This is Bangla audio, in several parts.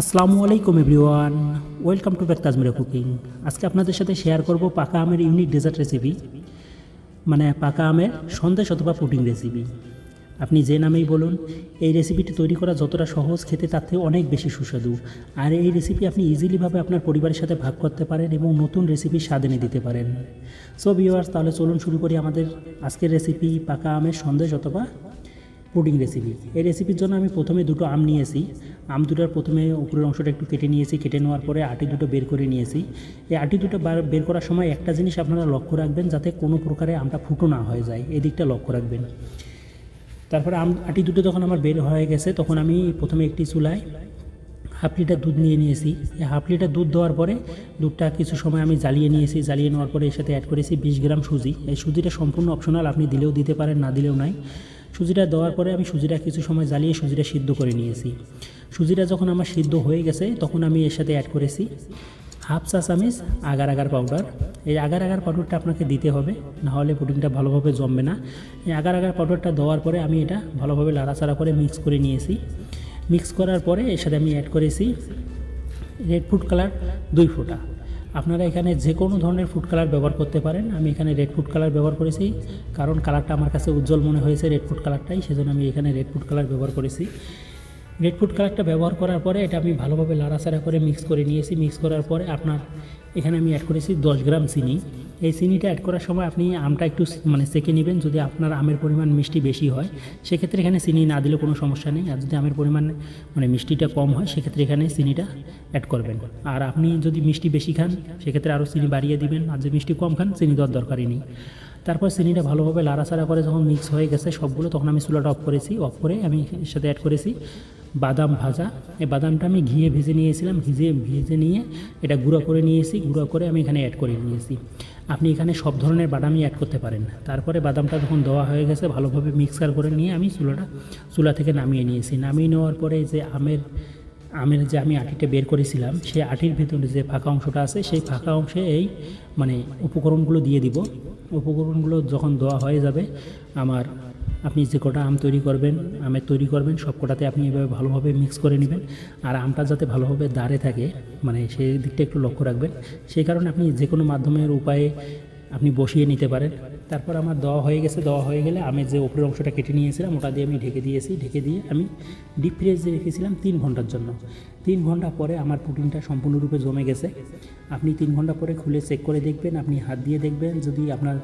আসসালামু আলাইকুম everyone, welcome to back Tajmira cooking. আজকে আপনাদের সাথে শেয়ার করব পাকা আমের ইউনিক ডেজার্ট রেসিপি মানে পাকা আমের সন্দেশ অথবা পুডিং রেসিপি। আপনি যে নামেই বলুন, এই রেসিপিটি তৈরি করা যতটা সহজ খেতে তার থেকে অনেক বেশি সুস্বাদু। আর এই রেসিপি আপনি ইজিলিভাবে আপনার পরিবারের সাথে ভাগ করতে পারেন এবং নতুন রেসিপি স্বাদ এনে দিতে পারেন। সো ভিউয়ার্স তাহলে চলুন শুরু করি আমাদের আজকের রেসিপি পাকা আমের সন্দেশ অথবা পুডিং রেসিপি এই রেসিপির জন্য আমি প্রথমে দুটো আম নিয়েছি। আম দুটার প্রথমে উপরের অংশটা একটু কেটে নিয়েছি। কেটে নেওয়ার পরে আটি দুটো বের করে নিয়েছি। এই আটি দুটো বার- করার সময় একটা জিনিস আপনারা লক্ষ্য রাখবেন যাতে কোনো প্রকারে আমটা ফুটো না হয়ে যায়। এদিকটা লক্ষ্য রাখবেন। তারপরে আম আটি দুটো যখন আমার বের হয়ে গেছে, তখন আমি প্রথমে একটি চুলায় হাফ লিটার দুধ নিয়ে নিয়েছি। এই হাফ লিটার দুধ দেওয়ার পরে দুধটা কিছু সময় আমি জ্বালিয়ে নিয়েছি। জ্বালিয়ে নেওয়ার পরে এর সাথে অ্যাড করেছি বিশ গ্রাম সুজি। এই সুজিটা সম্পূর্ণ অপশনাল আপনি দিলেও দিতে পারেন, না দিলেও নাই। সুজিটা দেওয়ার পরে আমি সুজিটা কিছু সময় জ্বালিয়ে সুজিটা সিদ্ধ করে নিয়েছি। সুজিটা যখন আমার সিদ্ধ হয়ে গেছে, তখন আমি এর সাথে অ্যাড করেছি হাফ চা চামিচ আগার আগার পাউডার এই আগার আগার পাউডারটা আপনাকে দিতে হবে নাহলে পুডিংটা ভালোভাবে জমবে না। এই আগার আগার পাউডারটা দেওয়ার পরে আমি এটা ভালোভাবে লাড়াচাড়া করে মিক্স করে নিয়েছি। মিক্স করার পরে এর সাথে আমি অ্যাড করেছি রেড ফুড কালার দুই ফোঁটা। আপনারা এখানে যে কোনো ধরনের ফুড কালার ব্যবহার করতে পারেন। আমি এখানে রেড ফুড কালার ব্যবহার করেছি, কারণ কালারটা আমার কাছে উজ্জ্বল মনে হয়েছে রেড ফুড কালারটাই সেজন্য আমি এখানে রেড ফুড কালার ব্যবহার করেছি। ফুড কালারটা ব্যবহার করার পরে এটা আমি ভালোভাবে লাড়াচাড়া করে মিক্স করে নিয়েছি। মিক্স করার পরে আপনার এখানে আমি অ্যাড করেছি দশ গ্রাম চিনি। এই চিনিটা অ্যাড করার সময় আপনি আমটা একটু মানে সেকে নেবেন যদি আপনার আমের পরিমাণ মিষ্টি বেশি হয়। সেক্ষেত্রে এখানে চিনি না দিলে কোনো সমস্যা নেই। আর যদি আমের পরিমাণ মানে মিষ্টিটা কম হয়, সেক্ষেত্রে এখানে চিনিটা অ্যাড করবেন। আর আপনি যদি মিষ্টি বেশি খান, সেক্ষেত্রে আরও চিনি বাড়িয়ে দিবেন। আর যদি মিষ্টি কম খান, চিনি দেওয়ার দরকারই নেই। তারপর চিনিটা ভালোভাবে লাড়াচাড়া করে যখন মিক্স হয়ে গেছে সবগুলো, তখন আমি চুলাটা অফ করেছি। অফ করে আমি সাথে অ্যাড করেছি বাদাম ভাজা। এই বাদামটা আমি ঘিয়ে ভেজে নিয়েছিলাম। ভিজে ভেজে নিয়ে এটা গুঁড়ো করে নিয়েছি। গুঁড়ো করে আমি এখানে অ্যাড করে নিয়েছি। আপনি এখানে সব ধরনের বাদামই অ্যাড করতে পারেন। তারপরে বাদামটা যখন দেওয়া হয়ে গেছে, ভালোভাবে মিক্সার করে নিয়ে আমি চুলাটা, চুলা থেকে নামিয়ে নিয়েছি। নামিয়ে নেওয়ার পরে যে আমের আমের যে আমি আটিটা বের করেছিলাম, সেই আটির ভেতরে যে ফাঁকা অংশটা আছে, সেই ফাঁকা অংশে এই মানে উপকরণগুলো দিয়ে দিব। উপকরণগুলো যখন দেওয়া হয়ে যাবে, আমার আপনি যে কটা আম তৈরি করবেন, আমের তৈরি করবেন, সব কটাতে আপনি এভাবে ভালোভাবে মিক্স করে নেবেন। আর আমটা যাতে ভালোভাবে দাঁড়ে থাকে মানে সেই দিকটা একটু লক্ষ্য রাখবেন। সেই কারণে আপনি যে কোনো মাধ্যমের উপায়ে আপনি বসিয়ে নিতে পারেন। তারপর আমার দেওয়া হয়ে গেছে, দেওয়া হয়ে গেলে আমি যে উপরের অংশটা কেটে নিয়েছিলাম, ওটা দিয়ে আমি ঢেকে দিয়েছি। ঢেকে দিয়ে আমি ডিপ ফ্রিজে রেখেছিলাম তিন ঘণ্টার জন্য। তিন ঘণ্টা পরে আমার প্রোটিনটা সম্পূর্ণরূপে জমে গেছে। আপনি তিন ঘণ্টা পরে খুলে চেক করে দেখবেন, আপনি হাত দিয়ে দেখবেন। যদি আপনার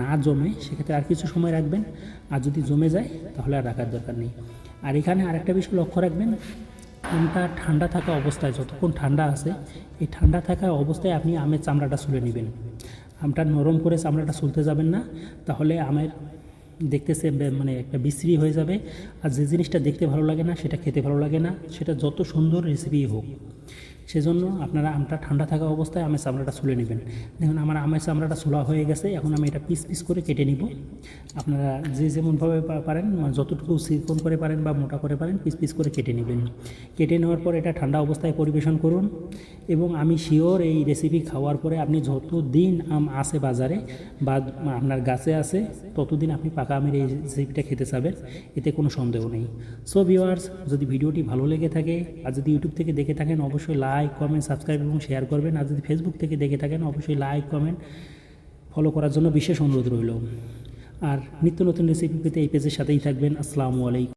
না জমে, সেক্ষেত্রে আর কিছু সময় রাখবেন। আর যদি জমে যায়, তাহলে আর রাখার দরকার নেই। আর এখানে আরেকটা বিষয় লক্ষ্য রাখবেন আমটা ঠান্ডা থাকা অবস্থায়, যতক্ষণ ঠান্ডা আছে, এই ঠান্ডা থাকা অবস্থায় আপনি আমের চামড়াটা ছুলে নেবেন। আমটা নরম করে চামড়াটা ছুলতে যাবেন না, তাহলে আমের দেখতে সে মানে একটা বিশ্রী হয়ে যাবে। আর যে জিনিসটা দেখতে ভালো লাগে না, সেটা খেতে ভালো লাগে না, সেটা যত সুন্দর রেসিপি হোক। সেজন্য আপনারা আমটা ঠান্ডা থাকা অবস্থায় আমের চামড়াটা ছুলে নেবেন। দেখুন, আমার আমের চামড়াটা ছোলা হয়ে গেছে। এখন আমি এটা পিস পিস করে কেটে নিব। আপনারা যে যেমনভাবে পারেন মানে যতটুকু সিকন করে পারেন বা মোটা করে পারেন, পিস পিস করে কেটে নেবেন। কেটে নেওয়ার পর এটা ঠান্ডা অবস্থায় পরিবেশন করুন এবং আমি শিওর এই রেসিপি খাওয়ার পরে আপনি যত দিন আম আসে বাজারে বা আপনার গাছে আছে, ততদিন আপনি পাকা আমের এই রেসিপিটা খেতে চাবেন। এতে কোনো সন্দেহ নেই। সো ভিওয়ার্স যদি ভিডিওটি ভালো লেগে থাকে আর যদি ইউটিউব থেকে দেখে থাকেন, অবশ্যই লাইক কমেন্ট সাবস্ক্রাইব এবং শেয়ার করবেন। আর যদি ফেসবুক থেকে দেখে থাকেন, অবশ্যই লাইক কমেন্ট ফলো করার জন্য বিশেষ অনুরোধ রইল। আর নিত্য নতুন রেসিপি পেতে এই পেজের সাথেই থাকবেন। আসসালামু আলাইকুম।